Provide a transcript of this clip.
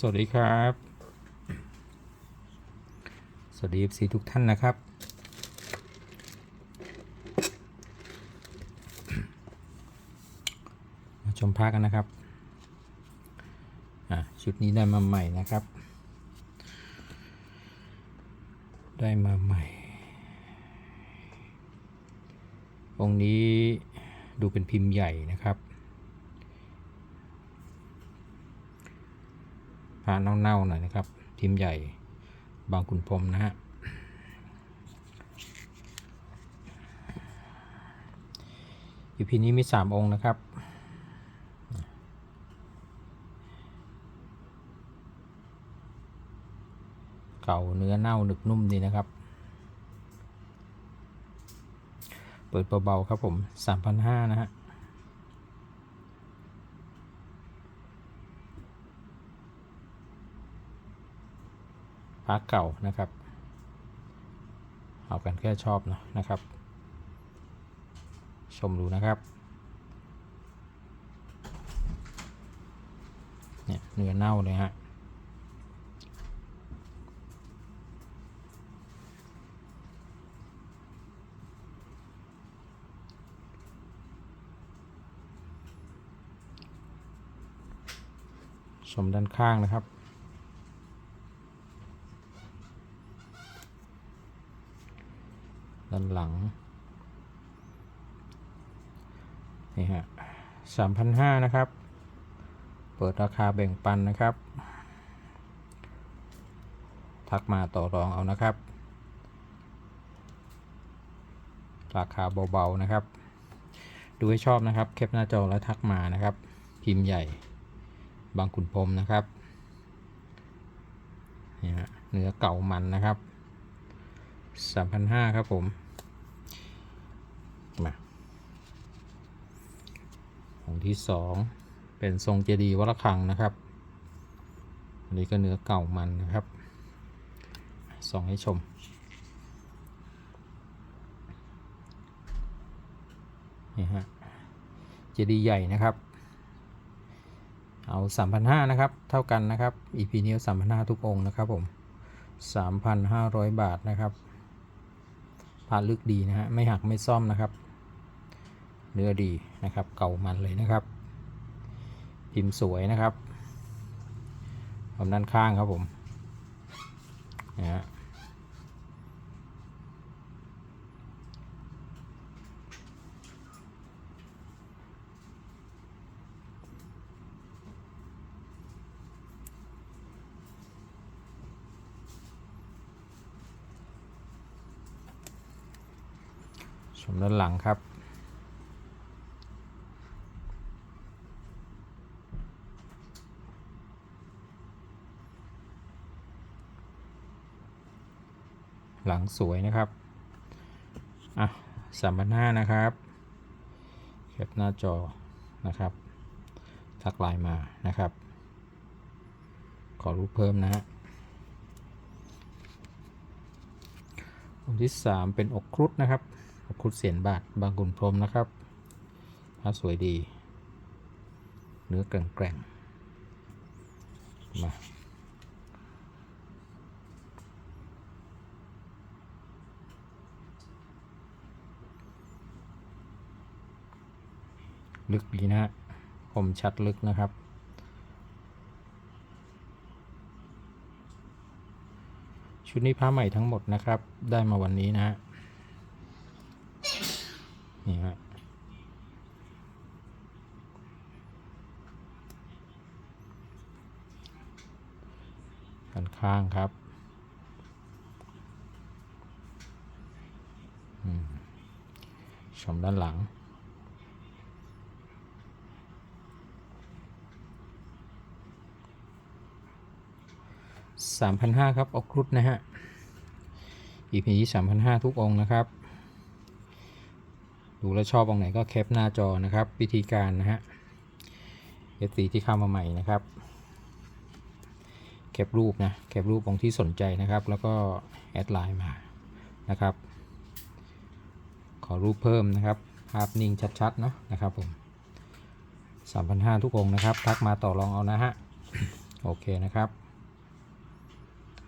สวัสดีครับ สวัสดีสีทุกท่านนะครับ มาชมภาคกันนะครับอะชุดนี้ได้มาใหม่นะครับ ได้มาใหม่ องค์นี้ดูเป็นพิมพ์ใหญ่นะครับ พระเน่าๆหน่อยนะครับ พิมพ์ใหญ่บางขุนพรมนะฮะอีพีนี้มีสามองค์นะครับ เก่าเนื้อเน่าหนึกนุ่มดีนะครับ เปิดเบาๆครับผม3,500นะฮะ พระเก่านะครับ เอากันแค่ชอบนะนะครับ ชมดูนะครับเนี่ยเนื้อเน่าเลยฮะชมด้านข้างนะครับ ด้านหลัง นี่ฮะสามพันห้านะครับ เปิดราคาแบ่งปันนะครับ ทักมาต่อรองเอานะครับ ราคาเบาๆนะครับ ดูให้ชอบนะครับแคปหน้าจอแล้วทักมานะครับ พิมพ์ใหญ่บางขุนพรมนะครับนี่ฮะเนื้อเก่ามันนะครับสามพันห้าครับผม มา องค์ที่สองเป็นทรงเจดีย์วัดระฆังนะครับ อันนี้ก็เนื้อเก่ามันนะครับส่องให้ชม นี่ฮะ เจดีย์ใหญ่นะครับ เอา3,500นะครับ เท่ากันนะครับ EP นี้3,500ทุกองค์นะครับผม3,500 บาทนะครับพาลึกดีนะฮะ ไม่หักไม่ซ่อมนะครับ เนื้อดีนะครับ เก่ามันเลยนะครับ พิมพ์สวยนะครับผมด้านข้างครับผมนะฮะชมด้านหลังครับ หลังสวยนะครับ อะสามพันห้านะครับแคปหน้าจอนะครับ ทักไลน์มานะครับ ขอรูปเพิ่มนะฮะองค์ที่สามเป็นอกครุฑนะครับ อกครุฑเสียนบาทบางกุนพรมนะครับพระสวยดี เนื้อแกร่งๆมา ลึกดีนะฮะคมชัดลึกนะครับ ชุดนี้ผ้าใหม่ทั้งหมดนะครับ ได้มาวันนี้นะฮะนี่ฮะด้านข้างครับชมด้านหลัง สามพันห้าครับออกครุฑนะฮะ EP นี้สามพันห้าทุกองนะครับ ดูแล้วชอบองไหนก็แคปหน้าจอนะครับวิธีการนะฮะ FC ที่เข้ามาใหม่นะครับ แคปรูปนะ แคปรูปองที่สนใจนะครับ แล้วก็แอดไลน์มานะครับ ขอรูปเพิ่มนะครับภาพนิ่งชัดๆเนาะนะครับผม3,500 ทุกองนะครับ ทักมาต่อรองเอานะฮะ โอเคนะครับ